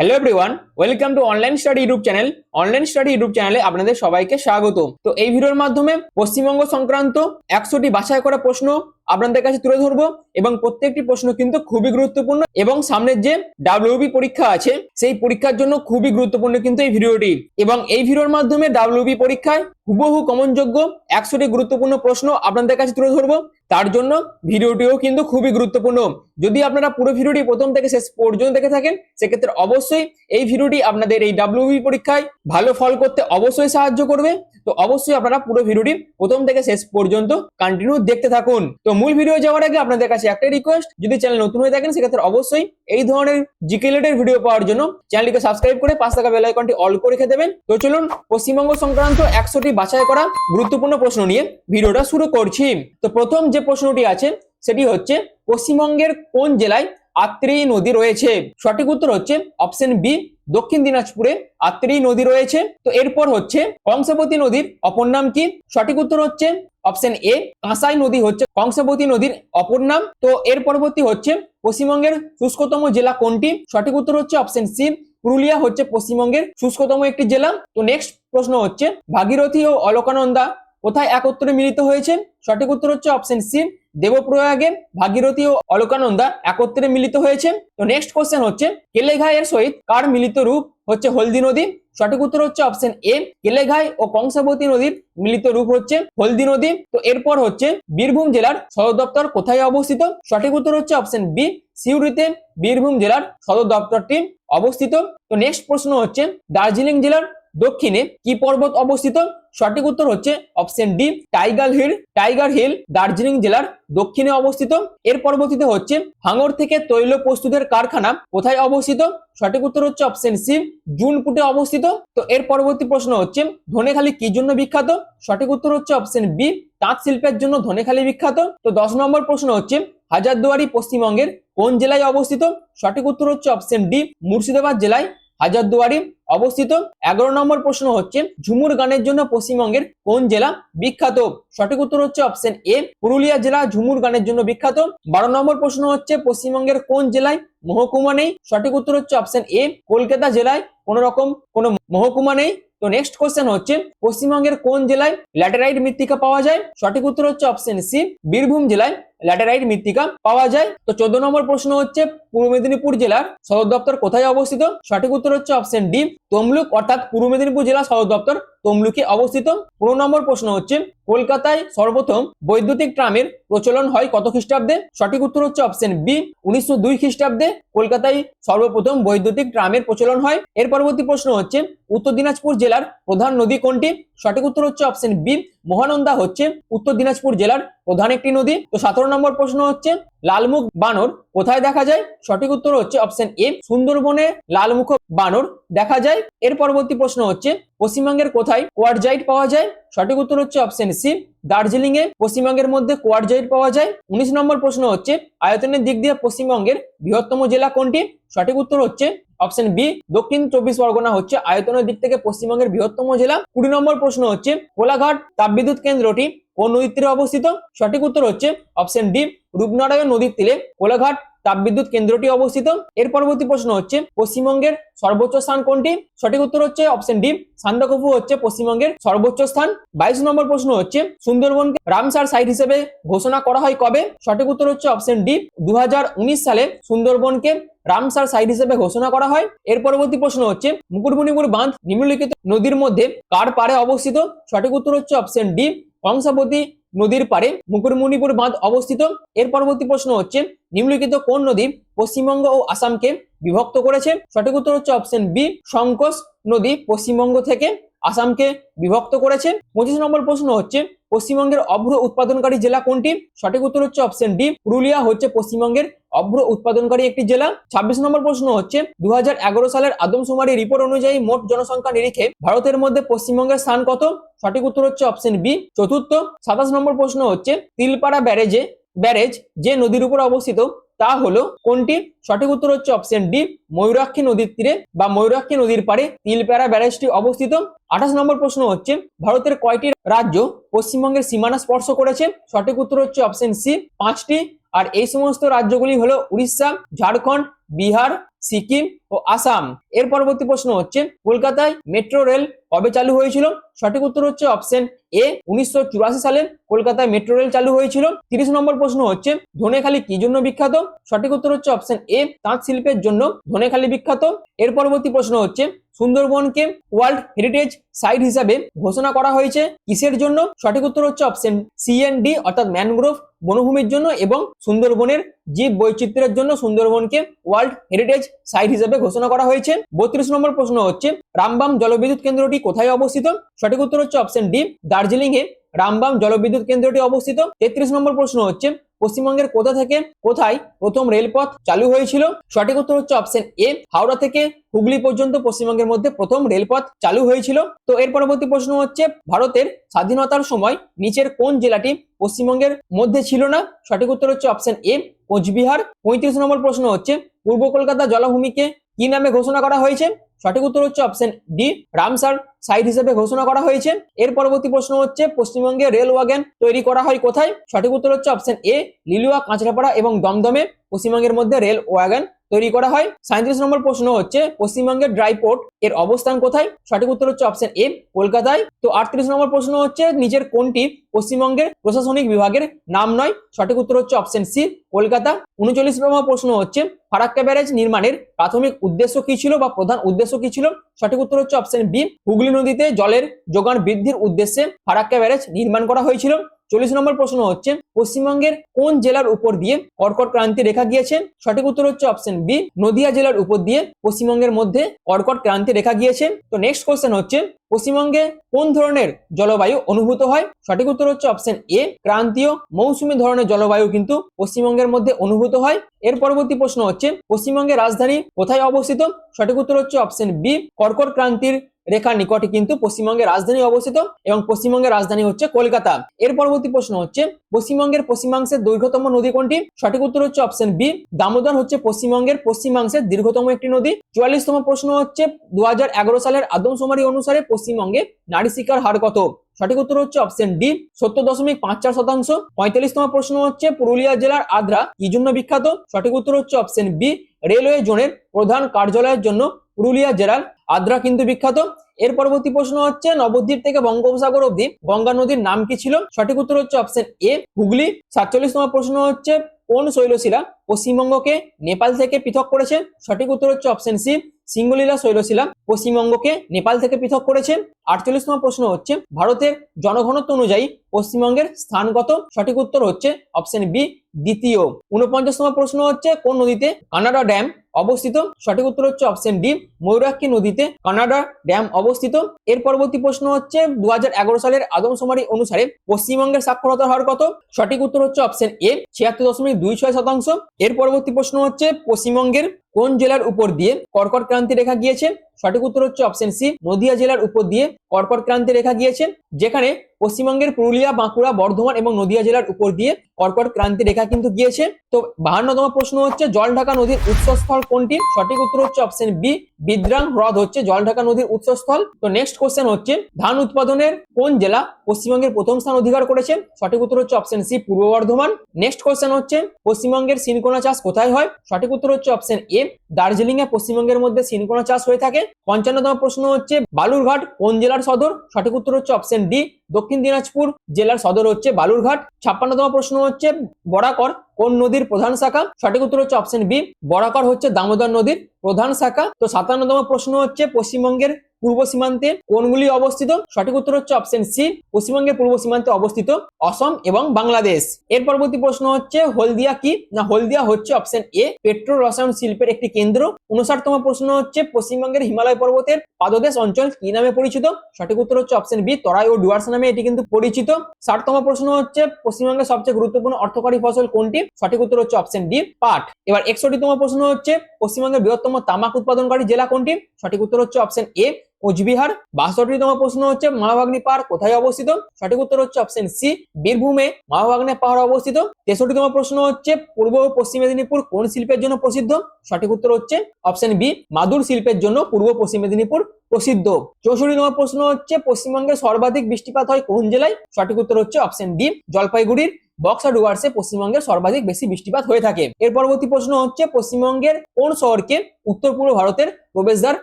Hello everyone, welcome to online study YouTube channel online study YouTube চ্যানেলে আপনাদের সবাইকে স্বাগত তো এই ভিডিওর মাধ্যমে পশ্চিমবঙ্গ সংক্রান্ত একশোটি বাছাই করা প্রশ্ন আপনাদের কাছে তুলে ধরবো এবং প্রত্যেকটি প্রশ্ন কিন্তু খুবই গুরুত্বপূর্ণ এবং সামনের যে ডাব্লিউবি পরীক্ষা আছে, সেই পরীক্ষার জন্য খুবই গুরুত্বপূর্ণ কিন্তু এই ভিডিওটি। এবং এই ভিডিওর মাধ্যমে ডাব্লিউবি পরীক্ষায় হুবহু কমনযোগ্য একশোটি গুরুত্বপূর্ণ প্রশ্ন আপনাদের কাছে তুলে ধরবো। তার জন্য ভিডিওটিও কিন্তু খুবই গুরুত্বপূর্ণ। যদি আপনারা পুরো ভিডিওটি প্রথম থেকে শেষ পর্যন্ত দেখে থাকেন, সেক্ষেত্রে অবশ্যই এই ভিডিওটি আপনাদের এই ডাব্লিউবি পরীক্ষায় ভালো ফল করতে অবশ্যই সাহায্য করবে। তো অবশ্যই আপনারা পুরো ভিডিওটি প্রথম থেকে শেষ পর্যন্ত কন্টিনিউ দেখতে থাকুন। তো মূল ভিডিও যাওয়ার আগে আপনাদের কাছে একটাই রিকোয়েস্ট যদি চ্যানেল নতুন হয়ে থাকেন, সেক্ষেত্রে অবশ্যই এই ধরনের জিকেলেটের ভিডিও পাওয়ার জন্য চ্যানেলটিকে সাবস্ক্রাইব করে পাঁচ টাকা বেল আইকনটি অল করে রেখে দেবেন। তো চলুন পশ্চিমবঙ্গ সংক্রান্ত একশোটি বাছাই করা গুরুত্বপূর্ণ প্রশ্ন নিয়ে ভিডিওটা শুরু করছি। তো প্রথম যে প্রশ্নটি আছে, সেটি হচ্ছে, পশ্চিমবঙ্গের কোন জেলায় আত্রেয়ী নদী রয়েছে। সঠিক উত্তর হচ্ছে অপশন বি দক্ষিণ দিনাজপুরে আত্রেয়ী নদী রয়েছে। তো এরপর হচ্ছে কংসাবতী নদীর অপর নাম কি? সঠিক উত্তর হচ্ছে অপশন এ কাঁসাই নদী হচ্ছে কংসাবতী নদীর অপর নাম। তো এর পরবর্তী হচ্ছে পশ্চিমবঙ্গের শুষ্কতম জেলা কোনটি? সঠিক উত্তর হচ্ছে অপশন সি পুরুলিয়া হচ্ছে পশ্চিমবঙ্গের শুষ্কতম একটি জেলা। তো নেক্সট প্রশ্ন হচ্ছে ভাগীরথী ও অলকানন্দা কোথায় একত্রে মিলিত হয়েছে? সঠিক উত্তর হচ্ছে অপশন সি দেবপ্রয়াগে ভাগীরথী ও অলকানন্দা একত্রে মিলিত হয়েছে তো নেক্সট কোশ্চেন হচ্ছে কেলেঘাই এর সহিত কার মিলিত রূপ হচ্ছে হলদি নদী সঠিক উত্তর হচ্ছে অপশন এ কেলেঘাই ও কংসাবতী নদীর মিলিত রূপ হচ্ছে হলদি নদী তো এরপর হচ্ছে, বীরভূম জেলার সদর দপ্তর কোথায় অবস্থিত? সঠিক উত্তর হচ্ছে অপশন বি সিউড়িতে বীরভূম জেলার সদর দপ্তরটি অবস্থিত। তো নেক্সট প্রশ্ন হচ্ছে, দার্জিলিং জেলার দক্ষিণে কি পর্বত অবস্থিত? সঠিক উত্তর হচ্ছে option D tiger hill tiger hill Darjeeling জেলার দক্ষিণে অবস্থিত। এর পরবর্তীতে হচ্ছে ভাঙর থেকে তৈল প্রস্তুতের কারখানা কোথায় অবস্থিত? সঠিক উত্তর হচ্ছে অপশন সি জুনপুটে অবস্থিত। তো এর পরবর্তী প্রশ্ন হচ্ছে ধনেখালি কি জন্য বিখ্যাত? সঠিক উত্তর হচ্ছে অপশন বি তাঁত শিল্পের জন্য ধনেখালি বিখ্যাত। তো দশ নম্বর প্রশ্ন হচ্ছে হাজারদুয়ারি পশ্চিমবঙ্গের কোন জেলায় অবস্থিত? সঠিক উত্তর হচ্ছে অপশন ডি মুর্শিদাবাদ জেলায় হাজারদুয়ারি অবস্থিত। এগারো নম্বর প্রশ্ন হচ্ছে, ঝুমুর গানের জন্য পশ্চিমবঙ্গের কোন জেলা বিখ্যাত? সঠিক উত্তর হচ্ছে অপশন এ পুরুলিয়া জেলা ঝুমুর গানের জন্য বিখ্যাত। বারো নম্বর প্রশ্ন হচ্ছে, পশ্চিমবঙ্গের কোন জেলায় মহকুমা নেই? সঠিক উত্তর হচ্ছে অপশন এ কলকাতা জেলায় কোন রকম কোন মহকুমা নেই। তো নেক্সট কোশ্চেন হচ্ছে, পশ্চিমবঙ্গের কোন জেলায় ল্যাটেরাইট মৃত্তিকা পাওয়া যায়? সঠিক উত্তর হচ্ছে অপশন সি বীরভূম জেলায় ল্যাটেরাইট মৃত্তিকা পাওয়া যায়। তো চোদ্দ নম্বর প্রশ্ন হচ্ছে, পূর্ব মেদিনীপুর জেলার সদর দপ্তর কোথায় অবস্থিত? সঠিক উত্তর হচ্ছে অপশন ডি তমলুক, অর্থাৎ পূর্ব মেদিনীপুর জেলা সদর দপ্তর তমলুকে অবস্থিত। পনেরো নম্বর প্রশ্ন হচ্ছে, কলকাতায় সর্বপ্রথম বৈদ্যুতিক ট্রামের প্রচলন হয় কত খ্রিস্টাব্দে? সঠিক উত্তর হচ্ছে অপশন বি উনিশশো দুই খ্রিস্টাব্দে কলকাতায় সর্বপ্রথম বৈদ্যুতিক ট্রামের প্রচলন হয়। এর পরবর্তী প্রশ্ন হচ্ছে, উত্তর দিনাজপুর জেলার প্রধান নদী কোনটি? সঠিক উত্তর হচ্ছে অপশন বি মহানন্দা হচ্ছে উত্তর দিনাজপুর জেলার প্রধান একটি নদী। তো সতেরো নম্বর প্রশ্ন হচ্ছে লালমুখ বানর কোথায় দেখা যায়? সঠিক উত্তর হচ্ছে অপশন এ সুন্দরবনে লালমুখ বানর দেখা যায়। এর পরবর্তী প্রশ্ন হচ্ছে, পশ্চিমবঙ্গের কোথায় কোয়ারজাইট পাওয়া যায়? সঠিক উত্তর হচ্ছে অপশন সি দার্জিলিং এ পশ্চিমবঙ্গের মধ্যে কোয়ারজাইট পাওয়া যায়। উনিশ নম্বর প্রশ্ন হচ্ছে, আয়তনের দিক দিয়ে পশ্চিমবঙ্গের বৃহত্তম জেলা কোনটি? সঠিক উত্তর হচ্ছে অপশন বি দক্ষিণ চব্বিশ পরগনা হচ্ছে আয়তনের দিক থেকে পশ্চিমবঙ্গের বৃহত্তম জেলা। কুড়ি নম্বর প্রশ্ন হচ্ছে, কোলাঘাট তাপবিদ্যুৎ কেন্দ্রটি কোন নদীর তীরে অবস্থিত? সঠিক উত্তর হচ্ছে অপশন ডি রূপনারায়ণ নদীর তীরে কোলাঘাট তাপবিদ্যুৎ কেন্দ্রটি অবস্থিত। এর পরবর্তী প্রশ্ন হচ্ছে, পশ্চিমবঙ্গের সর্বোচ্চ স্থান কোনটি? সঠিক উত্তর হচ্ছে অপশন ডি সান্দাকফু হচ্ছে পশ্চিমবঙ্গের সর্বোচ্চ স্থান। বাইশ নম্বর প্রশ্ন হচ্ছে, সুন্দরবনকে রামসার সাইট হিসেবে ঘোষণা করা হয় কবে? সঠিক উত্তর হচ্ছে অপশন ডি দু হাজার উনিশ সালে সুন্দরবনকে রামসার সাইট হিসেবে ঘোষণা করা হয়। এর পরবর্তী প্রশ্ন হচ্ছে, মুকুটমণিপুর বাঁধ নিম্নলিখিত নদীর মধ্যে কার পারে অবস্থিত? সঠিক উত্তর হচ্ছে অপশন ডি কংসাবতী নদীর পারে মুকুরমণিপুর বাঁধ অবস্থিত। এর পরবর্তী প্রশ্ন হচ্ছে, নিম্নলিখিত কোন নদী পশ্চিমবঙ্গ ও আসামকে বিভক্ত করেছে? সঠিক উত্তর হচ্ছে অপশন বি সংকোচ নদী পশ্চিমবঙ্গ থেকে। আসামকে বিভক্ত করেছে। পঁচিশ নম্বর প্রশ্ন হচ্ছে, পশ্চিমবঙ্গের অভ্র উৎপাদনকারী জেলা কোনটি? সঠিক উত্তর হচ্ছে অপশন ডি পুরুলিয়া হচ্ছে পশ্চিমবঙ্গের অভ্র উৎপাদনকারী একটি জেলা। ছাব্বিশ নম্বর প্রশ্ন হচ্ছে দু হাজার এগারো সালের আদমশুমারি রিপোর্ট অনুযায়ী মোট জনসংখ্যা নিরিখে ভারতের মধ্যে পশ্চিমবঙ্গের স্থান কত? সঠিক উত্তর হচ্ছে অপশন বি চতুর্থ, সাতাশ নম্বর প্রশ্ন হচ্ছে, তিলপাড়া ব্যারেজে, ব্যারেজ যে নদীর উপর অবস্থিত তা হলো কোনটি? সঠিক উত্তর হচ্ছে অপশন ডি ময়ূরাক্ষী নদীর তীরে বা ময়ূরাক্ষী নদীর পারে তিলপ্যারা ব্যারেজটি অবস্থিত। আঠাশ নম্বর প্রশ্ন হচ্ছে, ভারতের কয়টি রাজ্য পশ্চিমবঙ্গের সীমানা স্পর্শ করেছে? সঠিক উত্তর হচ্ছে অপশন সি পাঁচটি। আর এই সমস্ত রাজ্যগুলি হলো উড়িষ্যা, ঝাড়খণ্ড, বিহার সিকিম ও আসাম। এর পরবর্তী প্রশ্ন হচ্ছে, কলকাতায় মেট্রো রেল কবে চালু হয়েছিল? সঠিক উত্তর হচ্ছে অপশন এ উনিশশো চুরাশি সালে কলকাতায় মেট্রো রেল চালু হয়েছিল। তিরিশ নম্বর প্রশ্ন হচ্ছে, ধনেখালি কি জন্য বিখ্যাত? সঠিক উত্তর হচ্ছে অপশন এ তাঁত শিল্পের জন্য ধনেখালি বিখ্যাত। এর পরবর্তী প্রশ্ন হচ্ছে সুন্দরবনকে ওয়ার্ল্ড হেরিটেজ সাইট হিসাবে ঘোষণা করা হয়েছে। কিসের জন্য? সঠিক উত্তর হচ্ছে অপশন সি এন ডি, অর্থাৎ ম্যানগ্রোভ বনভূমির জন্য এবং সুন্দরবনের জীব বৈচিত্র্যের জন্য সুন্দরবনকে ওয়ার্ল্ড হেরিটেজ সাইট হিসাবে ঘোষণা করা হয়েছে। বত্রিশ নম্বর প্রশ্ন হচ্ছে, রামবাম জলবিদ্যুৎ কেন্দ্রটি কোথায় অবস্থিত? সঠিক উত্তর হচ্ছে অপশন ডি দার্জিলিং এ রামবাম জলবিদ্যুৎ কেন্দ্রটি অবস্থিত। তেত্রিশ নম্বর প্রশ্ন হচ্ছে, পশ্চিমবঙ্গের কোথা থেকে কোথায় প্রথম রেলপথ চালু হয়েছিল? সঠিক উত্তর হচ্ছে অপশন এ হাওড়া থেকে হুগলি পর্যন্ত পশ্চিমবঙ্গের মধ্যে প্রথম রেলপথ চালু হয়েছিল। তো এর পরবর্তী প্রশ্ন হচ্ছে, ভারতের স্বাধীনতার সময় নিচের কোন জেলাটি পশ্চিমবঙ্গের মধ্যে ছিল না? সঠিক উত্তর হচ্ছে অপশন এ কোচবিহার। পঁয়ত্রিশ নম্বর প্রশ্ন হচ্ছে, পূর্ব কলকাতা জলাভূমিকে কি নামে ঘোষণা করা হয়েছে? সঠিক উত্তর হচ্ছে অপশন ডি রামসার সাইট হিসেবে ঘোষণা করা হয়েছে। এর পরবর্তী প্রশ্ন হচ্ছে, পশ্চিমবঙ্গে রেল ওয়াগন তৈরি করা হয় কোথায়? সঠিক উত্তর হচ্ছে অপশন এ লিলুয়া, কাঁচরাপাড়া এবং দমদমে। পশ্চিমবঙ্গের মধ্যে রেল ওয়াগন তৈরি করা হয়। সাঁত্রিশ নম্বর প্রশ্ন হচ্ছে পশ্চিমবঙ্গের ড্রাই পোর্ট এর অবস্থান কোথায়? সঠিক উত্তর হচ্ছে অপশন এ কলকাতায়। তো আটত্রিশ নম্বর প্রশ্ন হচ্ছে, নিজের কোনটি পশ্চিমবঙ্গের প্রশাসনিক বিভাগের নাম নয়। সঠিক উত্তর হচ্ছে অপশন সি কলকাতা। উনচল্লিশ নম্বর প্রশ্ন হচ্ছে, ফারাক্কা ব্যারেজ নির্মাণের প্রাথমিক উদ্দেশ্য কি ছিল বা প্রধান উদ্দেশ্য কি ছিল? সঠিক উত্তর হচ্ছে অপশন বি হুগলি নদীতে জলের যোগান বৃদ্ধির উদ্দেশ্যে ফারাক্কা ব্যারেজ নির্মাণ করা হয়েছিল। চল্লিশ নম্বর প্রশ্ন হচ্ছে, পশ্চিমবঙ্গের কোন জেলার উপর দিয়ে কর্কট ক্রান্তি রেখা গিয়েছে? সঠিক উত্তর হচ্ছে অপশন বি নদিয়া জেলার উপর দিয়ে পশ্চিমবঙ্গের মধ্যে কর্কট ক্রান্তি রেখা গিয়েছে। তো নেক্সট কোশ্চেন হচ্ছে পশ্চিমবঙ্গে কোন ধরনের জলবায়ু অনুভূত হয়? সঠিক উত্তর হচ্ছে অপশন এ ক্রান্তীয়। মৌসুমী ধরনের জলবায়ু কিন্তু পশ্চিমবঙ্গের মধ্যে অনুভূত হয়। এর পরবর্তী প্রশ্ন হচ্ছে, পশ্চিমবঙ্গের রাজধানী কোথায় অবস্থিত? সঠিক উত্তর হচ্ছে অপশন বি কর্কট ক্রান্তির রেখার নিকটে কিন্তু পশ্চিমবঙ্গের রাজধানী অবস্থিত এবং পশ্চিমবঙ্গের রাজধানী হচ্ছে কলকাতা। এর পরবর্তী প্রশ্ন হচ্ছে, পশ্চিমবঙ্গের পশ্চিমাংশের দৈর্ঘ্যতম নদী কোনটি? সঠিক উত্তর হচ্ছে অপশন বি দামোদর হচ্ছে পশ্চিমবঙ্গের পশ্চিমাংশের দীর্ঘতম একটি নদী। চুয়াল্লিশতম প্রশ্ন হচ্ছে, দুহাজার এগারো সালের আদমশুমারি অনুসারে পশ্চিমবঙ্গে নারী শিক্ষার হার কত? সঠিক উত্তর হচ্ছে অপশন ডি সত্তর দশমিক পাঁচ চার শতাংশ। পঁয়তাল্লিশতম প্রশ্ন হচ্ছে, পুরুলিয়া জেলার আদ্রা, কি জন্য বিখ্যাত? সঠিক উত্তর হচ্ছে অপশন বি রেলওয়ে জোনের প্রধান কার্যালয়ের জন্য পুরুলিয়া জেলার আদ্রা কিন্তু বিখ্যাত। এর পরবর্তী প্রশ্ন হচ্ছে, নবদ্বীপ থেকে বঙ্গোপসাগর অব্দি গঙ্গা নদীর নাম কি ছিল? সঠিক উত্তর হচ্ছে অপশন এ হুগলি। সাতচল্লিশ নম্বর প্রশ্ন হচ্ছে, কোন শৈলশিলা পশ্চিমবঙ্গকে নেপাল থেকে পৃথক করেছে? সঠিক উত্তর হচ্ছে অপশন সি সিঙ্গলীলা শৈলশিলা পশ্চিমবঙ্গকে নেপাল থেকে পৃথক করেছে। আটচল্লিশতম প্রশ্ন হচ্ছে, ভারতের জনঘনত্ব অনুযায়ী পশ্চিমবঙ্গের স্থানগত সঠিক উত্তর হচ্ছে অপশন বি, দ্বিতীয়। উনপঞ্চাশতম প্রশ্ন হচ্ছে, কোন নদীতে কানাডা ড্যাম অবস্থিত? সঠিক উত্তর হচ্ছে অপশন ডি, ময়ূরাক্ষী নদীতে কানাডা ড্যাম অবস্থিত। এর পরবর্তী প্রশ্ন হচ্ছে দু হাজার এগারো সালের আদমশুমারি অনুসারে পশ্চিমবঙ্গের সাক্ষরতার হার কত? সঠিক উত্তর হচ্ছে অপশন এ, ছিয়াত্তর দশমিক দুই ছয় শতাংশ। এর পরবর্তী প্রশ্ন হচ্ছে, পশ্চিমবঙ্গের কোন জেলার উপর দিয়ে কর্কট ক্রান্তি রেখা গিয়েছে? সঠিক উত্তর হচ্ছে অপশন সি নদিয়া জেলার উপর দিয়ে কর্কট ক্রান্তি রেখা গিয়েছে, যেখানে পশ্চিমবঙ্গের পুরুলিয়া, বাঁকুড়া, বর্ধমান এবং নদিয়া জেলার উপর দিয়ে কর্কট ক্রান্তি রেখা কিন্তু গিয়েছে। তো বাহান্নতম প্রশ্ন হচ্ছে, জলঢাকা নদীর উৎসস্থল কোনটি? সঠিক উত্তর হচ্ছে অপশন বি বিদ্রাং হ্রদ হচ্ছে জলঢাকা নদীর উৎসস্থল। তো নেক্সট কোশ্চেন হচ্ছে, ধান উৎপাদনের কোন জেলা পশ্চিমবঙ্গের প্রথম স্থান অধিকার করেছে? সঠিক উত্তর হচ্ছে অপশন সি পূর্ব বর্ধমান। নেক্সট কোশ্চেন হচ্ছে, পশ্চিমবঙ্গের সিনকোনা চাষ কোথায় হয়? সঠিক উত্তর হচ্ছে অপশন এ দার্জিলিং এ পশ্চিমবঙ্গের মধ্যে সিনকোনা চাষ হয়ে থাকে। পঞ্চান্নতম প্রশ্ন হচ্ছে, বালুরঘাট কোন জেলার সদর? সঠিক উত্তর হচ্ছে অপশন ডি দক্ষিণ দিনাজপুর জেলার সদর হচ্ছে বালুরঘাট। ছাপ্পান্নতম প্রশ্ন হচ্ছে, বরাকর কোন নদীর প্রধান শাখা? সঠিক উত্তর হচ্ছে অপশন বি বরাকর হচ্ছে দামোদর নদীর প্রধান শাখা। তো সাতান্নতম প্রশ্ন হচ্ছে, পশ্চিমবঙ্গের পূর্ব সীমান্তে কোনগুলি অবস্থিত? সঠিক উত্তর হচ্ছে অপশন সি পশ্চিমবঙ্গের পূর্ব সীমান্তে অবস্থিত অসম এবং বাংলাদেশ। এর পরবর্তী প্রশ্ন হচ্ছে, হলদিয়া কি? না, হলদিয়া হচ্ছে অপশন এ পেট্রো রসায়ন শিল্পের একটি কেন্দ্র। উনষাটতম প্রশ্ন হচ্ছে, পশ্চিমবঙ্গের হিমালয় পর্বতের পাদদেশ অঞ্চল কি নামে পরিচিত? সঠিক উত্তর হচ্ছে অপশন বি তরাই ও ডুয়ার্স নামে এটি কিন্তু পরিচিত। ষাটতম প্রশ্ন হচ্ছে, পশ্চিমবঙ্গের সবচেয়ে গুরুত্বপূর্ণ অর্থকরী ফসল কোনটি? সঠিক উত্তর হচ্ছে অপশন ডি পাট। এবার একষট্টিতম প্রশ্ন হচ্ছে, পশ্চিমবঙ্গের বৃহত্তম তামাক উৎপাদনকারী জেলা কোনটি? সঠিক উত্তর হচ্ছে অপশন এ কোচবিহার। বাষট্টিতম প্রশ্ন হচ্ছে মহাভাগ্নি পাহাড় কোথায় অবস্থিত? সঠিক উত্তর হচ্ছে অপশন সি বীরভূমে। মহাভাগ্নে পাহাড় অবস্থিত। তেষট্টিতম প্রশ্ন হচ্ছে, পূর্ব ও পশ্চিম মেদিনীপুর কোন শিল্পের জন্য প্রসিদ্ধ? সঠিক উত্তর হচ্ছে অপশন বি মাদুর শিল্পের জন্য পূর্ব পশ্চিম মেদিনীপুর প্রসিদ্ধ। চৌষট্টিতম প্রশ্ন হচ্ছে, পশ্চিমবঙ্গে সর্বাধিক বৃষ্টিপাত হয় কোন জেলায়? সঠিক উত্তর হচ্ছে অপশন ডি জলপাইগুড়ির। বক্সা ডুয়ার্সে পশ্চিমবঙ্গের সর্বাধিক বেশি বৃষ্টিপাত হয়ে থাকে। এর পরবর্তী প্রশ্ন হচ্ছে, পশ্চিমবঙ্গের কোন শহরকে উত্তর পূর্ব ভারতের প্রবেশদ্বার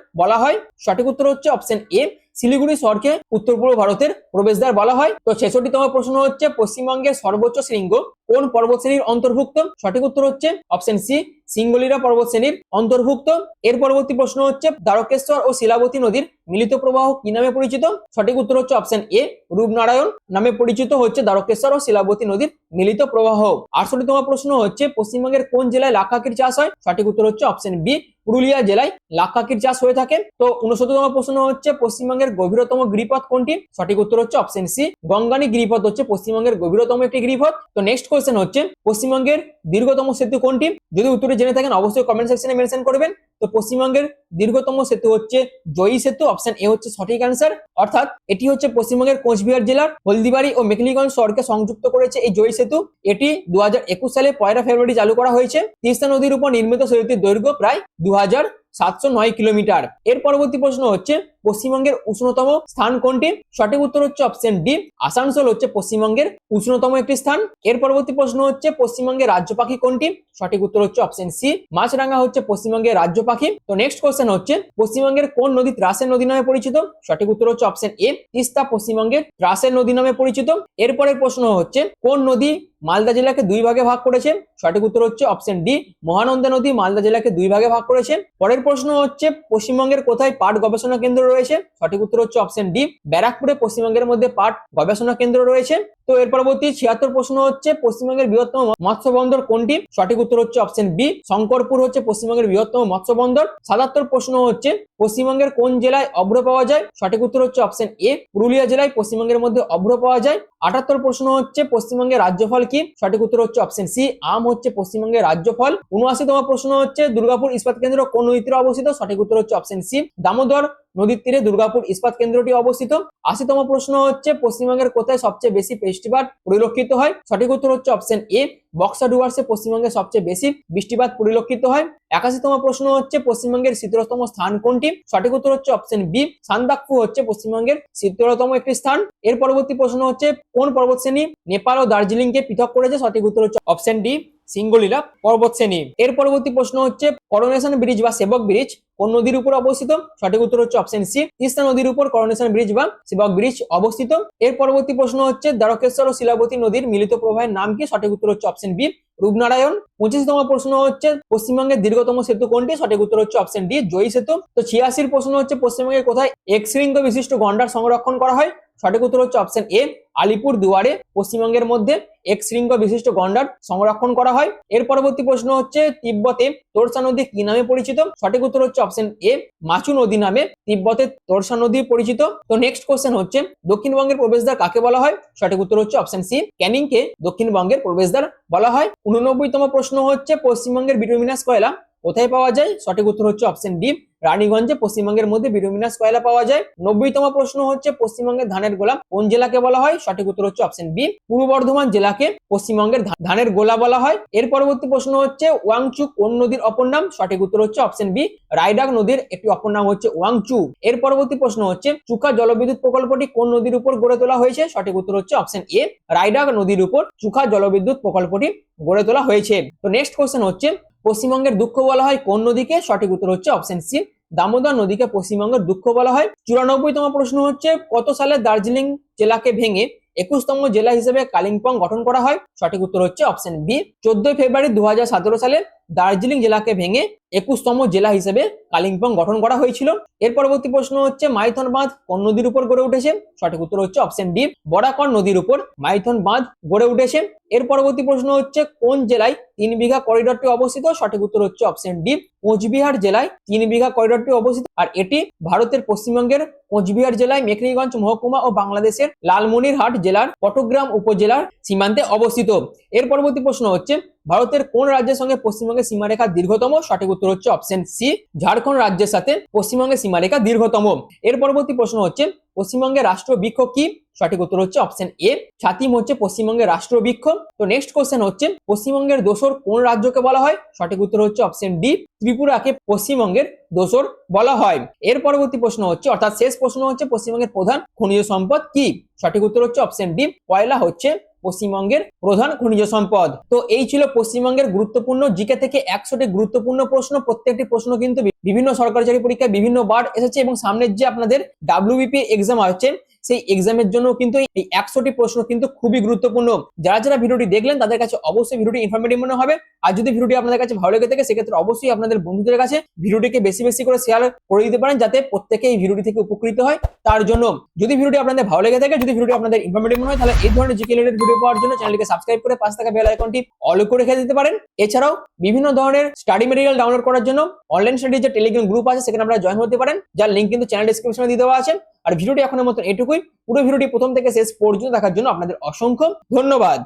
বলা হয়? সঠিক উত্তর হচ্ছে অপশন এ শিলিগুড়ি শহরকে উত্তর পূর্ব ভারতের প্রবেশদ্বার বলা হয়। তো ছেষট্টি ছেষট্টিতম প্রশ্ন হচ্ছে পশ্চিমবঙ্গের সর্বোচ্চ শৃঙ্গ কোন পর্বত শ্রেণির অন্তর্ভুক্ত? সঠিক উত্তর হচ্ছে অপশন সি সিঙ্গলিরা পর্বত শ্রেণির অন্তর্ভুক্ত। এর পরবর্তী প্রশ্ন হচ্ছে, দ্বারকেশ্বর ও শিলাবতী নদীর মিলিত প্রবাহ কি নামে পরিচিত? সঠিক উত্তর হচ্ছে অপশন এ রূপনারায়ণ নামে পরিচিত হচ্ছে দ্বারকেশ্বর ও শিলাবতী নদীর মিলিত প্রবাহ। আটষট্টি আটষট্টিতম প্রশ্ন হচ্ছে, পশ্চিমবঙ্গের কোন জেলায় লাখ কাকির চাষ হয়? সঠিক উত্তর হচ্ছে অপশন বি পুরুলিয়া জেলায় লাখ চাষ হয়ে থাকে। তো উনসত্তরতম প্রশ্ন হচ্ছে, পশ্চিমবঙ্গের গভীরতম গিরিপথ কোনটি? সঠিক উত্তর হচ্ছে অপশন সি গঙ্গানি গিরিপথ হচ্ছে পশ্চিমবঙ্গের গভীরতম একটি গিরিপথ। তো নেক্সট কোয়েশ্চেন হচ্ছে, পশ্চিমবঙ্গের দীর্ঘতম সেতু কোনটি? যদি উত্তরে জেনে থাকেন, অবশ্যই কমেন্ট সেকশনে মেনশন করবেন। তো পশ্চিমবঙ্গের দীর্ঘতম সেতু হচ্ছে জয়ী সেতু অপশন এ হচ্ছে সঠিক অ্যান্সার অর্থাৎ এটি হচ্ছে পশ্চিমবঙ্গের কোচবিহার জেলার হলদিবাড়ি ও মেকলিগঞ্জ শহরকে সংযুক্ত করেছে এই জয়ী সেতু। এটি দু হাজার একুশ সালে পয়লা ফেব্রুয়ারি চালু করা হয়েছে। তিস্তা নদীর উপর নির্মিত সেতুটির দৈর্ঘ্য প্রায় দু হাজার সাতশো নয় কিলোমিটার। এর পরবর্তী প্রশ্ন হচ্ছে, পশ্চিমবঙ্গের উষ্ণতম স্থান কোনটি? সঠিক উত্তর হচ্ছে অপশন ডি আসানসোল হচ্ছে পশ্চিমবঙ্গের উষ্ণতম একটি স্থান। এর পরবর্তী প্রশ্ন হচ্ছে, পশ্চিমবঙ্গের রাজ্য পাখি কোনটি? সঠিক উত্তর হচ্ছে অপশন সি মাছরাঙ্গা হচ্ছে পশ্চিমবঙ্গের রাজ্য পাখি। তো নেক্সট কোশ্চেন হচ্ছে, পশ্চিমবঙ্গের কোন নদী ত্রাসের নদী নামে পরিচিত? সঠিক উত্তর হচ্ছে অপশন এ তিস্তা পশ্চিমবঙ্গের ত্রাসের নদী নামে পরিচিত। এরপরের প্রশ্ন হচ্ছে, কোন নদী মালদা জেলাকে দুই ভাগে ভাগ করেছে? সঠিক উত্তর হচ্ছে অপশন ডি মহানন্দা নদী মালদা জেলাকে দুই ভাগে ভাগ করেছে। পরের প্রশ্ন হচ্ছে, পশ্চিমবঙ্গের কোথায় পাট গবেষণা কেন্দ্র রয়েছে? সঠিক উত্তর হচ্ছে অপশন ডি ব্যারাকপুরে পশ্চিমবঙ্গের মধ্যে পাট গবেষণা কেন্দ্র রয়েছে। তো এর পরবর্তী ছিয়াত্তর প্রশ্ন হচ্ছে পশ্চিমবঙ্গের বৃহত্তম মৎস্য বন্দর কোনটি? সঠিক উত্তর হচ্ছে অপশন বি শঙ্করপুর হচ্ছে পশ্চিমবঙ্গের বৃহত্তম মৎস্য বন্দর সাতাত্তর প্রশ্ন হচ্ছে পশ্চিমবঙ্গের কোন জেলায় অভ্র পাওয়া যায়? সঠিক উত্তর হচ্ছে অপশন এ পুরুলিয়া জেলায় পশ্চিমবঙ্গের মধ্যে অভ্র পাওয়া যায়। আটাত্তর প্রশ্ন হচ্ছে পশ্চিমবঙ্গের রাজ্যফল কি? সঠিক উত্তর হচ্ছে অপশন সি আম হচ্ছে পশ্চিমবঙ্গের রাজ্যফল। উনআশিতম প্রশ্ন হচ্ছে দুর্গাপুর ইস্পাত কেন্দ্র কোন নদীর তীরে অবস্থিত? সঠিক উত্তর হচ্ছে অপশন সি দামোদর নদীর তীরে দুর্গাপুর ইস্পাত কেন্দ্রটি অবস্থিত। আশিতম প্রশ্ন হচ্ছে, পশ্চিমবঙ্গের কোথায় সবচেয়ে বেশি বৃষ্টিপাত পরিলক্ষিত হয়? সঠিক উত্তর হচ্ছে অপশন এ বক্সা ডুয়ার্সে পশ্চিমবঙ্গে সবচেয়ে বেশি বৃষ্টিপাত পরিলক্ষিত হয়। একাশিতম প্রশ্ন হচ্ছে, পশ্চিমবঙ্গের শীতলতম স্থান কোনটি? সঠিক উত্তর হচ্ছে অপশন বি সান্দাকফু হচ্ছে পশ্চিমবঙ্গের শীতলতম একটি স্থান। এর পরবর্তী প্রশ্ন হচ্ছে, কোন পর্বত শ্রেণি নেপাল ও দার্জিলিংকে পৃথক করেছে? সঠিক উত্তর হচ্ছে অপশন ডি সিঙ্গলীলা পর্বত শ্রেণি। এর পরবর্তী প্রশ্ন হচ্ছে করোনেশন ব্রিজ বা সেবক ব্রিজ কোন নদীর উপর অবস্থিত? সঠিক উত্তর হচ্ছে অপশন সি তিস্তা নদীর উপর করোনেশন ব্রিজ বা সেবক ব্রিজ অবস্থিত। এর পরবর্তী প্রশ্ন হচ্ছে, দ্বারকেশ্বর ও শিলাবতী নদীর মিলিত প্রবাহের নাম কি? সঠিক উত্তর হচ্ছে অপশন বি রূপনারায়ণ। পঁচিশতম প্রশ্ন হচ্ছে, পশ্চিমবঙ্গের দীর্ঘতম সেতু কোনটি? সঠিক উত্তর হচ্ছে অপশন ডি জয়ী সেতু। তো ছিয়াশির প্রশ্ন হচ্ছে পশ্চিমবঙ্গের কোথায় এক শৃঙ্গ বিশিষ্ট গন্ডার সংরক্ষণ করা হয়? সঠিক উত্তর হচ্ছে অপশন এ আলিপুর দুয়ারে পশ্চিমবঙ্গের মধ্যে এক শৃঙ্গ বিশিষ্ট গন্ডার সংরক্ষণ করা হয়। এর পরবর্তী প্রশ্ন হচ্ছে, তিব্বতে তোরসা নদী কি নামে পরিচিত? সঠিক উত্তর হচ্ছে অপশন এ মাচু নদী নামে। তিব্বতে তোরসা নদী পরিচিত। তো নেক্সট কোশ্চেন হচ্ছে, দক্ষিণবঙ্গের প্রবেশদ্বার কাকে বলা হয়? সঠিক উত্তর হচ্ছে অপশন সি ক্যানিং কে দক্ষিণবঙ্গের প্রবেশদ্বার বলা হয়। উননব্বইতম প্রশ্ন হচ্ছে, পশ্চিমবঙ্গের বিটুমিনাস কয়লা কোথায় পাওয়া যায়? সঠিক উত্তর হচ্ছে অপশন ডি রানীগঞ্জে পশ্চিমবঙ্গের মধ্যে বিটুমিনাস কয়লা পাওয়া যায়? নব্বইতম প্রশ্ন হচ্ছে, পশ্চিমবঙ্গের ধানের গোলা কোন জেলাকে বলা হয়? সঠিক উত্তর হচ্ছে অপশন বি পূর্ব বর্ধমান জেলাকে পশ্চিমবঙ্গের ধানের গোলা বলা হয়। এর পরবর্তী প্রশ্ন হচ্ছে ওয়াংচু কোন নদীর অপর নাম? সঠিক উত্তর হচ্ছে অপশন বি রাইডাক নদীর একটি অপর নাম হচ্ছে ওয়াংচু এর পরবর্তী প্রশ্ন হচ্ছে, চুকা জলবিদ্যুৎ প্রকল্পটি কোন নদীর উপর গড়ে তোলা হয়েছে? সঠিক উত্তর হচ্ছে অপশন এ রাইডাক নদীর উপর চুকা জলবিদ্যুৎ প্রকল্পটি গড়ে তোলা হয়েছে। তো নেক্সট কোশ্চেন হচ্ছে পশ্চিমবঙ্গের দুঃখ বলা হয় কোন নদীকে? সঠিক উত্তর হচ্ছে অপশন সি দামোদর নদীকে পশ্চিমবঙ্গের দুঃখ বলা হয়। চুরানব্বইতম প্রশ্ন হচ্ছে, কত সালে দার্জিলিং জেলাকে ভেঙে একুশতম জেলা হিসেবে কালিম্পং গঠন করা হয়? সঠিক উত্তর হচ্ছে অপশন বি চোদ্দই ফেব্রুয়ারি দু হাজার সতেরো সালে দার্জিলিং জেলাকে ভেঙে একুশতম জেলা হিসেবে কালিম্পং গঠন করা হয়েছিল। এর পরবর্তী প্রশ্ন হচ্ছে, মাইথন বাঁধ কোন নদীর উপর গড়ে উঠেছে? সঠিক উত্তর হচ্ছে অপশন ডি বরাকর নদীর উপর মাইথন বাঁধ গড়ে উঠেছে। এর পরবর্তী প্রশ্ন হচ্ছে, কোন জেলায় তিন বিঘা করিডরটি অবস্থিত? সঠিক উত্তর হচ্ছে অপশন ডি কোচবিহার জেলায় তিন বিঘা করিডরটি অবস্থিত। আর এটি ভারতের পশ্চিমবঙ্গের কোচবিহার জেলায় মেখলিগঞ্জ, মহকুমা ও বাংলাদেশের লালমনিরহাট জেলার পটগ্রাম উপজেলার সীমান্তে অবস্থিত। এর পরবর্তী প্রশ্ন হচ্ছে, ভারতের কোন রাজ্যের সঙ্গে পশ্চিমবঙ্গের সীমারেখা দীর্ঘতম? সঠিক উত্তর হচ্ছে অপশন সি ঝাড়খণ্ড রাজ্যের সাথে পশ্চিমবঙ্গের সীমারেখা দীর্ঘতম। এর পরবর্তী প্রশ্ন হচ্ছে, পশ্চিমবঙ্গের রাষ্ট্রীয় বৃক্ষ কি? সঠিক উত্তর হচ্ছে অপশন এ ছাতিম হচ্ছে পশ্চিমবঙ্গের রাষ্ট্রীয় বৃক্ষ তো নেক্সট কোশ্চেন হচ্ছে, পশ্চিমবঙ্গের দোসর কোন রাজ্যকে বলা হয়? সঠিক উত্তর হচ্ছে অপশন ডি ত্রিপুরাকে পশ্চিমবঙ্গের দোসর বলা হয়। এর পরবর্তী প্রশ্ন হচ্ছে, অর্থাৎ শেষ প্রশ্ন হচ্ছে পশ্চিমবঙ্গের প্রধান খনিজ সম্পদ কি? সঠিক উত্তর হচ্ছে অপশন ডি কয়লা হচ্ছে পশ্চিমবঙ্গের প্রধান খনিজ সম্পদ। তো এই ছিল পশ্চিমবঙ্গের গুরুত্বপূর্ণ, জিকে থেকে একশোটি গুরুত্বপূর্ণ প্রশ্ন। প্রত্যেকটি প্রশ্ন কিন্তু বিভিন্ন সরকারি চাকরি পরীক্ষায় বিভিন্ন বার এসেছে এবং সামনের যে আপনাদের ডাব্লিউবিপি এক্সাম আছে সেই এক্সামের জন্য কিন্তু এই একশোটি প্রশ্ন কিন্তু খুবই গুরুত্বপূর্ণ। যারা যারা ভিডিওটি দেখলেন, তাদের কাছে অবশ্যই ভিডিওটি ইনফরমেটিভ মনে হবে। আর যদি ভিডিওটি আপনাদের কাছে ভালো লেগে থাকে, সেক্ষেত্রে অবশ্যই আপনাদের বন্ধুদের কাছে ভিডিওটিকে বেশি বেশি করে শেয়ার করে দিতে পারেন, যাতে প্রত্যেকে এই ভিডিওটি থেকে উপকৃত হয়। তার জন্য যদি ভিডিওটি আপনাদের ভালো লেগে থাকে, যদি ভিডিওটি আপনাদের ইনফরমেটিভ মনে হয়, তাহলে এই ধরনের জিকে রিলেটেড ভিডিও পাওয়ার জন্য চ্যানেলটিকে সাবস্ক্রাইব করে পাশে থাকা বেল আইকনটি অল করে রেখে দিতে পারেন। এছাড়াও বিভিন্ন ধরনের স্টাডি মেটেরিয়াল ডাউনলোড করার জন্য অনলাইন স্টাডির যে টেলিগ্রাম গ্রুপ আছে, সেখানে আপনারা জয়েন হতে পারেন। যার লিঙ্ক কিন্তু চ্যানেল ডিসক্রিপশনে দিয়ে দেওয়া আছে। আর ভিডিওটি এখনের মতন এটুকুই। পুরো ভিডিওটি প্রথম থেকে শেষ পর্যন্ত দেখার জন্য আপনাদের অসংখ্য ধন্যবাদ।